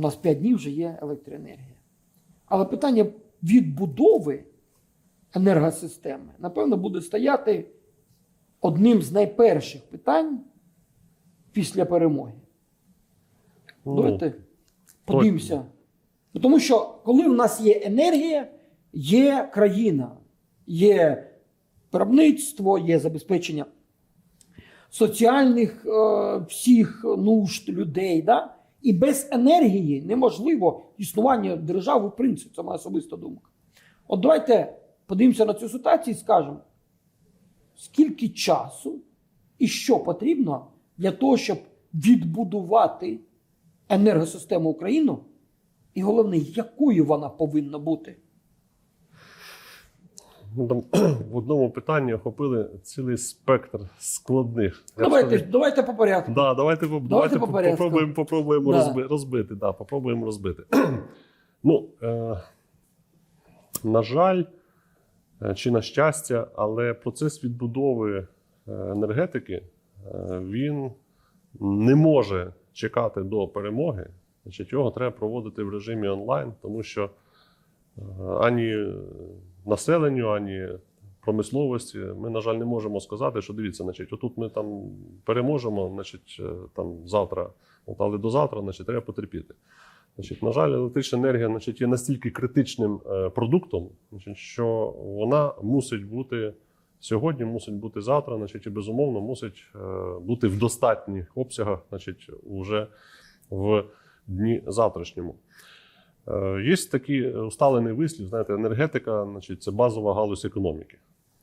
нас 5 днів вже є електроенергія. Але питання відбудови енергосистеми, напевно, буде стояти одним з найперших питань після перемоги. Ну, Давайте подивимося. Ну, Тому що коли в нас є енергія, є країна, є виробництво, є забезпечення соціальних е, всіх нужд людей. Да? І без енергії неможливо існування держави, в принципі, це моя особиста думка. От давайте подивимося на цю ситуацію і скажемо, скільки часу і що потрібно для того, щоб відбудувати енергосистему України, і головне, якою вона повинна бути. Ну, там, в одному питанні охопили цілий спектр складних. Давайте, давайте по порядку. Да, давайте, по- давайте, по по- порядку. попробуємо, попробуємо Да. розби, розбити. Да, попробуємо розбити. ну, е, на жаль, е, чи на щастя, але процес відбудови е, енергетики е, він не може чекати до перемоги. Значить, його треба проводити в режимі онлайн, тому що ані населенню, ані промисловості ми, на жаль, не можемо сказати, що дивіться, значить, отут ми там переможемо, значить, е, там завтра, але до завтра, значить, треба потерпіти. Значить, на жаль, електрична енергія значить, є настільки критичним е, продуктом, значить, що вона мусить бути сьогодні, мусить бути завтра, значить, і безумовно мусить е, бути в достатніх обсягах, значить, уже в дні завтрашньому. Е, Є такий усталений вислів, знаєте, енергетика значить, це базова галузь економіки.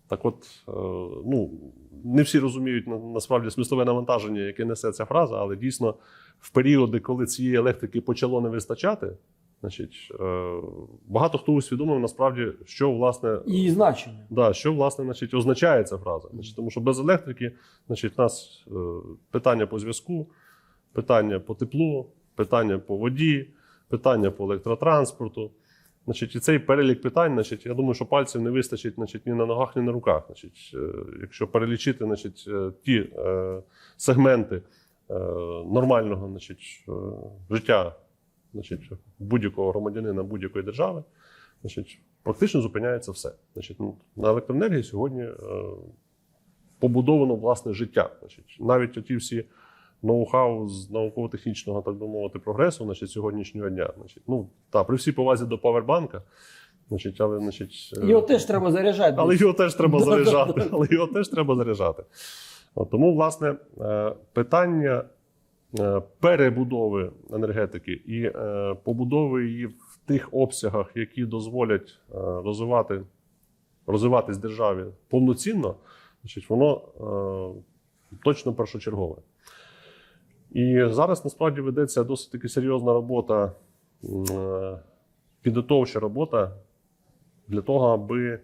Так от, е, ну, не всі розуміють насправді смислове навантаження, яке несе ця фраза, але дійсно в періоди, коли цієї електрики почало не вистачати, значить, е, багато хто усвідомив насправді, що власне Її значення. Да, що власне значить, означає ця фраза? Значить, тому що без електрики значить, у нас е, питання по зв'язку, питання по теплу, питання по воді, питання по електротранспорту. Значить, і цей перелік питань, значить, я думаю, що пальців не вистачить значить, ні на ногах, ні на руках. Значить, е, якщо перелічити значить, е, ті е, сегменти е, нормального значить, е, життя значить, будь-якого громадянина будь-якої держави, значить, практично зупиняється все. Значить, ну, на електроенергії сьогодні е, побудовано власне життя. Значить, навіть оті всі ноу-хау з науково-технічного, так би мовити, прогресу значить, сьогоднішнього дня. Значить, ну, та, при всій повазі до павербанка, значить, але, значить, е, Його теж треба заряджати. але його теж треба заряджати. Але його теж треба заряджати. От, тому, власне, е, питання е, перебудови енергетики і побудови її в тих обсягах, які дозволять розвивати, розвиватись державі повноцінно, значить, воно точно першочергове. І зараз насправді ведеться досить таки серйозна робота, е, підготовча робота для того, аби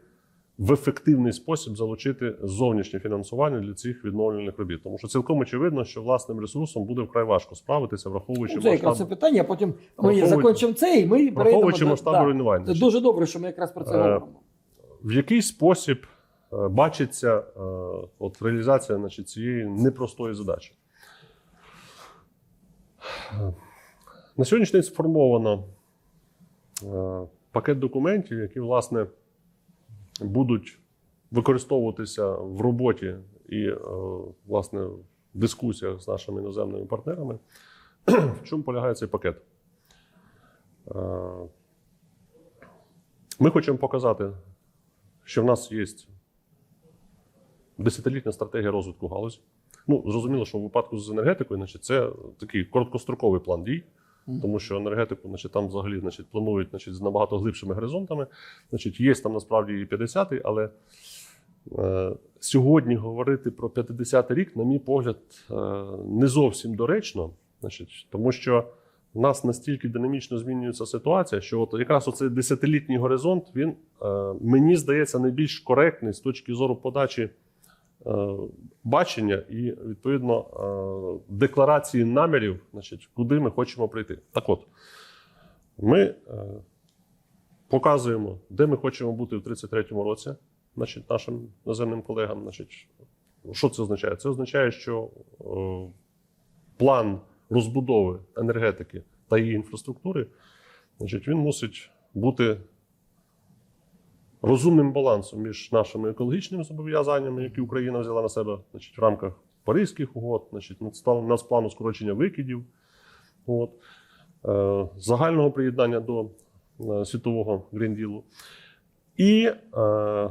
в ефективний спосіб залучити зовнішнє фінансування для цих відновлювальних робіт. Тому що цілком очевидно, що власним ресурсом буде вкрай важко справитися, враховуючи Ну, це якраз це питання, потім ми закінчимо це і ми враховуючи масштаби да. руйнувань. Це дуже добре, що ми якраз про це Е, говоримо. в який спосіб е, бачиться от, реалізація значить, цієї непростої задачі. На сьогоднішній день сформовано е, пакет документів, які, власне, будуть використовуватися в роботі і, е, власне, в дискусіях з нашими іноземними партнерами. В чому полягає цей пакет? Е, Ми хочемо показати, що в нас є десятилітня стратегія розвитку галузі. Ну, зрозуміло, що в випадку з енергетикою, значить, це такий короткостроковий план дій, тому що енергетику, значить, там взагалі значить, планують значить, з набагато глибшими горизонтами. Значить, є там насправді і 50-й, але е, сьогодні говорити про 50-й рік, на мій погляд, е, не зовсім доречно, значить, тому що у нас настільки динамічно змінюється ситуація, що от якраз оцей десятилітній горизонт, він е, мені здається найбільш коректний з точки зору подачі бачення і відповідно е, декларації намірів, значить, куди ми хочемо прийти. Так от, ми е, показуємо, де ми хочемо бути в 33-му році, значить, нашим іноземним колегам. Значить, що це означає? Це означає, що е, план розбудови енергетики та її інфраструктури, значить, він мусить бути розумним балансом між нашими екологічними зобов'язаннями, які Україна взяла на себе значить, в рамках Паризьких угод, значить, нацстал- нацплану скорочення викидів, от, е, загального приєднання до е, світового грінділу. І е,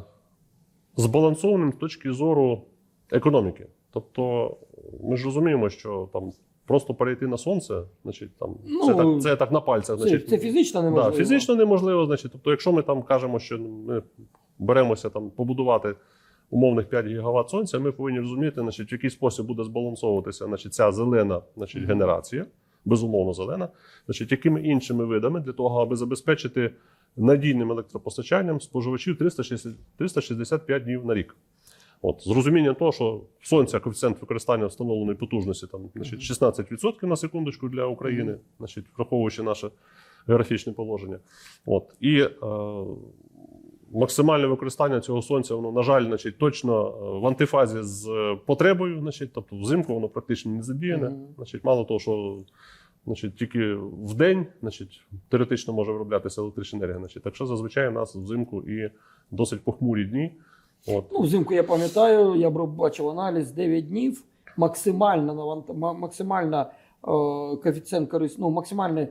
збалансованим з точки зору економіки. Тобто, ми ж розуміємо, що там просто перейти на сонце, значить, там, Ну, це, так, це так на пальцях. Це, значить, це фізично неможливо. Да, фізично неможливо. Значить, тобто, якщо ми там кажемо, що ми беремося там побудувати умовних 5 гігават сонця, ми повинні розуміти, значить, в який спосіб буде збалансовуватися значить, ця зелена значить, генерація, безумовно зелена, значить, якими іншими видами для того, аби забезпечити надійним електропостачанням споживачів 360, 365 днів на рік. От, з розумінням того, що сонця коефіцієнт використання встановленої потужності там, значить, 16% на секундочку для України, значить, враховуючи наше географічне положення. От. І е, максимальне використання цього сонця, воно, на жаль, значить, точно е, в антифазі з е, потребою, значить, тобто взимку воно практично не задіяне. Мгм. Значить, мало того, що значить, тільки в день значить, теоретично може вироблятися електрична енергія. Значить. Так що зазвичай у нас взимку і досить похмурі дні. От. Ну, взимку я пам'ятаю, я бачив аналіз 9 днів, максимальна навант- максимальна е, коефіцієнт корисного, ну, максимальний е,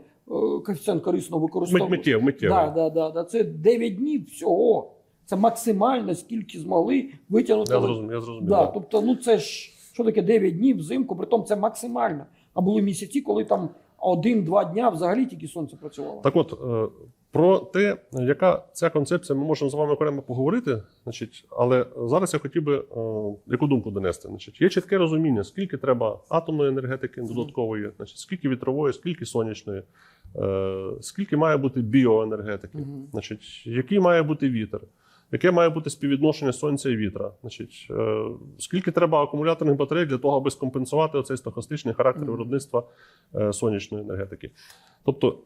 коефіцієнт корисного використовування. Мит- Миттєв, миттєво. Да, да, да, да. Це 9 днів всього. Це максимально, скільки змогли витягнути. Я зрозумів, я зрозумів. Да, да. тобто, ну це ж що таке 9 днів взимку, притом це максимально. А були місяці, коли там один-два дня взагалі тільки сонце працювало. Так от, е, про те, яка ця концепція, ми можемо з вами окремо поговорити. Значить, але зараз я хотів би е, яку думку донести. Значить, є чітке розуміння, скільки треба атомної енергетики додаткової, значить, скільки вітрової, скільки сонячної, е, скільки має бути біоенергетики, Мгм. значить, який має бути вітер. Яке має бути співвідношення сонця і вітра? Значить, е, скільки треба акумуляторних батарей для того, аби скомпенсувати оцей стохастичний характер виробництва е, сонячної енергетики? Тобто,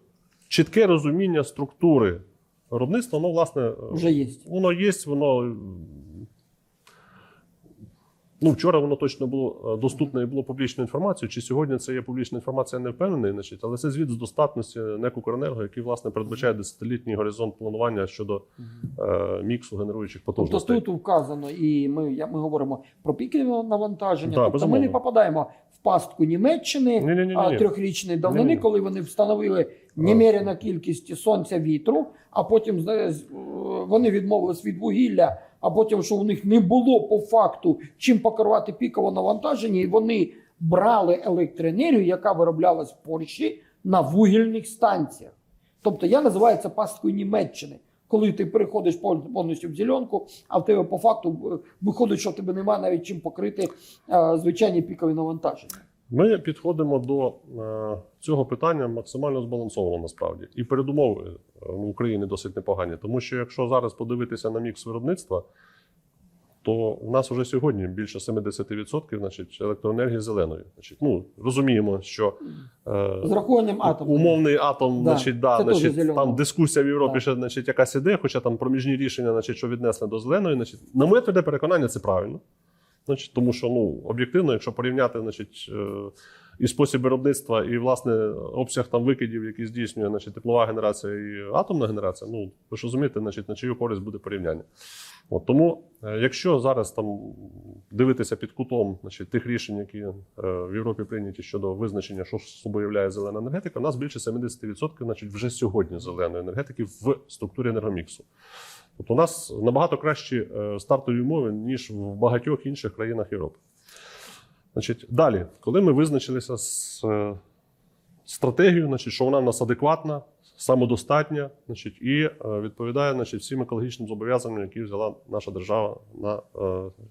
чітке розуміння структури виробництва, воно, власне, е, Вже є. воно є, воно. Ну, вчора воно точно було е, доступно і було публічною інформацією. Чи сьогодні це є публічна інформація, я не впевнений, значить, але це звіт з достатності НЕК «Укренерго», який власне передбачає десятилітній горизонт планування щодо е, міксу генеруючих Тобто тут вказано, і ми, я- ми говоримо про пікове навантаження. Да, тобто ми не попадаємо в пастку Німеччини Ні-ні-ні-ні. а, трьохрічної давнини, Ні-ні. коли вони встановили немерена кількість сонця вітру, а потім е, вони відмовились від вугілля, а потім, що у них не було по факту чим покривати пікове навантаження, і вони брали електроенергію, яка вироблялась в Польщі на вугільних станціях. Тобто я називаю це пасткою Німеччини. Коли ти переходиш повністю в зеленку, а в тебе по факту е, виходить, що в тебе немає навіть чим покрити е, звичайні пікові навантаження. Ми підходимо до е, цього питання максимально збалансовано насправді. І передумови е, в Україні досить непогані. Тому що якщо зараз подивитися на мікс виробництва, то у нас вже сьогодні більше 70% значить, електроенергії зеленої. Значить, ну, розуміємо, що е, З рахуванням атому. умовний атом, Да, значить, да, це значить, там дискусія в Європі Да. ще значить, якась іде, хоча там проміжні рішення, значить, що віднесли до зеленої. Значить, на моє тверде переконання, це правильно. Значить, тому що ну, об'єктивно, якщо порівняти значить, е, і спосіб виробництва, і власне обсяг там викидів, які здійснює значить, теплова генерація і атомна генерація, ну ви ж розумієте, значить, на чию користь буде порівняння. От, тому, е, якщо зараз там дивитися під кутом значить, тих рішень, які е, в Європі прийняті щодо визначення, що собою являє зелена енергетика, у нас більше 70% значить, вже сьогодні зеленої енергетики в структурі енергоміксу. Тобто у нас набагато кращі е, стартові умови, ніж в багатьох інших країнах Європи. Значить, далі, коли ми визначилися з е, стратегією, значить, що вона в нас адекватна, самодостатня, значить, і е, відповідає значить, всім екологічним зобов'язанням, які взяла наша держава на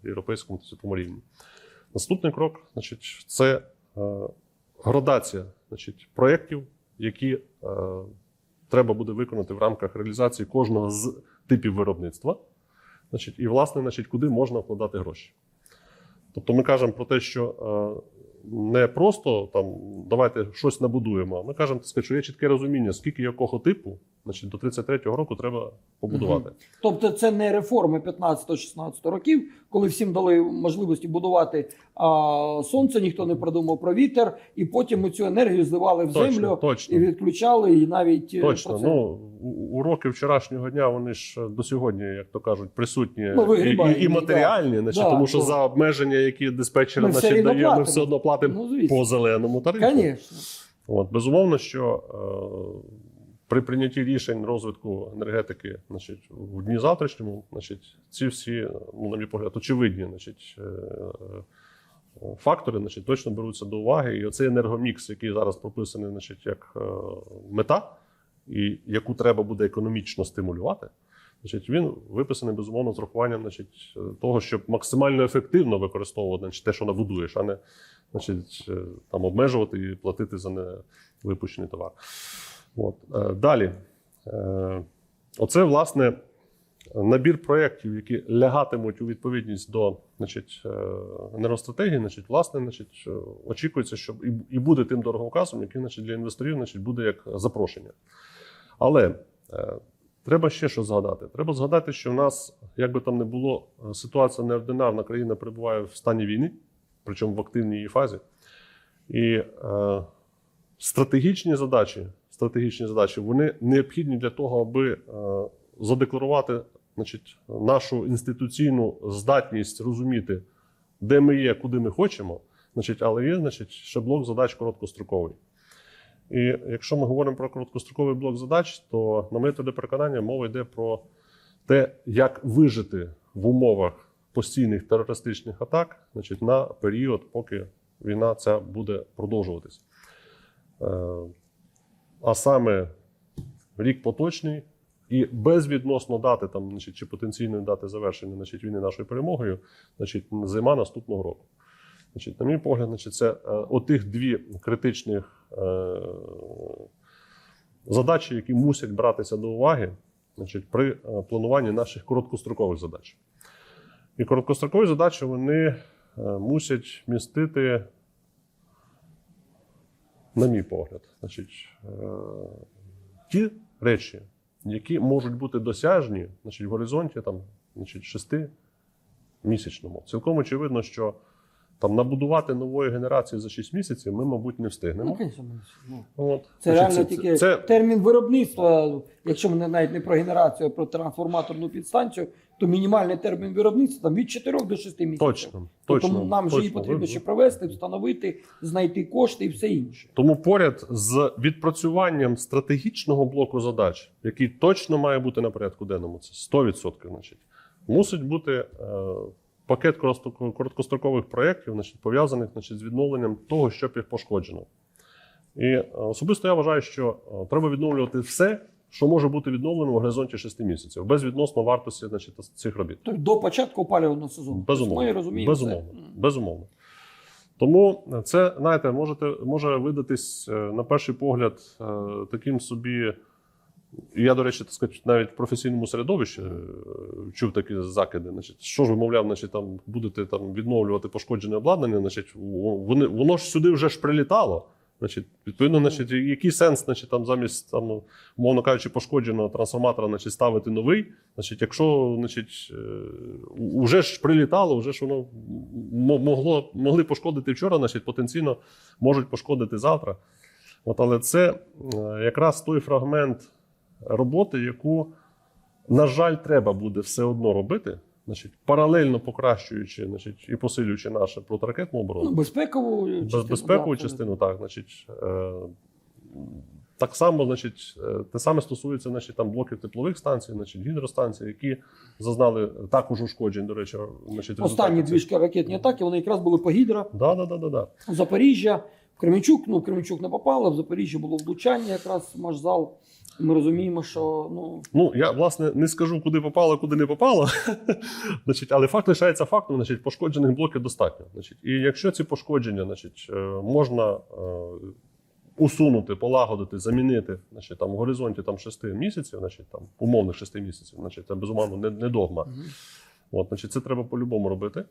європейському та світовому рівні. Наступний крок значить, це градація значить, проєктів, які треба буде виконати в рамках реалізації кожного з типів виробництва. Значить, і, власне, значить, куди можна вкладати гроші. Тобто ми кажемо про те, що е, не просто там давайте щось набудуємо, ми кажемо, так сказати, що є чітке розуміння, скільки якого типу значить, до 33-го року треба побудувати. Тобто це не реформи 15-16 років, коли всім дали можливості будувати а, сонце, ніхто не продумав про вітер, і потім ми цю енергію зливали в Точно, землю точно. і відключали, і навіть е, Точно, ну уроки вчорашнього дня вони ж е, до сьогодні, як то кажуть, присутні Ну, і, і, і матеріальні, значить, Да, тому що то- за обмеження, які диспетчери Ми значить, дає, ми все одно платимо Ну, по зеленому тарифу. Звісно. От, безумовно, що е, при прийнятті рішень розвитку енергетики, значить, в дні завтрашньому, значить, ці всі, ну, на мій погляд, очевидні, значить, е, е, фактори, значить, точно беруться до уваги. І оцей енергомікс, який зараз прописаний, значить, як е, мета, і яку треба буде економічно стимулювати. Значить, він виписаний безумовно з урахуванням значить, того, щоб максимально ефективно використовувати значить, те, що набудуєш, а не значить, там, обмежувати і платити за невипущений товар. От. Е, Далі. Е, Оце, власне, набір проєктів, які лягатимуть у відповідність до значить, е, енергостратегії, значить, власне, значить, очікується, що і, буде тим дороговказом, який значить, для інвесторів значить, буде як запрошення. Але треба ще що згадати. Треба згадати, що в нас, як би там не було, ситуація неординарна, країна перебуває в стані війни, причому в активній її фазі. І е, стратегічні задачі, стратегічні задачі вони необхідні для того, аби е, задекларувати значить, нашу інституційну здатність розуміти, де ми є, куди ми хочемо. Значить, але є значить, ще блок задач короткостроковий. І якщо ми говоримо про короткостроковий блок задач, то на моє тоді переконання мова йде про те, як вижити в умовах постійних терористичних атак значить, на період, поки війна ця буде продовжуватись. А саме рік поточний і безвідносно дати там, значить, чи потенційної дати завершення значить, війни нашою перемогою, значить, зима наступного року. Значить, на мій погляд, значить, це е, отих дві критичних е, задачі, які мусять братися до уваги значить, при е, плануванні наших короткострокових задач. І короткострокові задачі вони е, мусять містити, на мій погляд, значить, е, ті речі, які можуть бути досяжні значить, в горизонті там, значить, шести місячному. Цілком очевидно, що там набудувати нової генерації за 6 місяців ми, мабуть, не встигнемо. Ну, звісно, ну. От. Це Значить, реально тільки це, термін виробництва. Якщо ми навіть не про генерацію, а про трансформаторну підстанцію, то мінімальний термін виробництва там від 4 до 6 місяців. точно, точно. Тому нам же її потрібно ще провести, встановити, знайти кошти і все інше. Тому поряд з відпрацюванням стратегічного блоку задач, який точно має бути на порядку денному, це 100%, значить, мусить бути е, пакет короткострокових проєктів, значить, пов'язаних значить, з відновленням того, що пошкоджено. І е, особисто я вважаю, що е, треба відновлювати все, що може бути відновлено в горизонті 6 місяців, безвідносно вартості значить, цих робіт. Тобто до початку опалювального сезону. Безумовно. Тобто Ми розуміємо. це. Безумовно. Безумовно. Тому це, знаєте, можете, може видатись е, на перший погляд е, таким собі. Я, до речі, так сказати, навіть в професійному середовищі е, чув такі закиди. Значить, що ж ви, мовляв, значить, там будете там відновлювати пошкоджене обладнання, значить, вони, воно ж сюди вже ж прилітало. Значить, відповідно, значить, який сенс, значить, там замість там, умовно кажучи, пошкодженого трансформатора, значить, ставити новий. Значить, якщо значить, вже ж прилітало, вже ж воно могло, могли пошкодити вчора, значить, потенційно можуть пошкодити завтра. От, але це е, якраз той фрагмент роботи, яку, на жаль, треба буде все одно робити, значить, паралельно покращуючи значить, і посилюючи нашу протиракетну оборону. Ну, безпекову частину. безпекову да, частину, так, значить. Е, так само, значить, е, те саме стосується значить, там, блоків теплових станцій, значить, гідростанцій, які зазнали також ушкоджень, до речі, значить, Останні дві ракетні атаки, вони якраз були по гідро. Да, да, да, да, да. Запоріжжя, Кременчук, ну Кременчук не попало, в Запоріжжі було влучання якраз Машзал. Ми розуміємо, що ну Ну, я, власне, не скажу, куди попало, куди не попало. значить, але факт лишається фактом, значить, пошкоджених блоків достатньо. Значить, і якщо ці пошкодження значить, е, можна е, усунути, полагодити, замінити значить, там, в горизонті там, 6 місяців, значить, там, умовних 6 місяців, значить, це безумовно не, не догма. мгм. От, значить, це треба по-любому робити.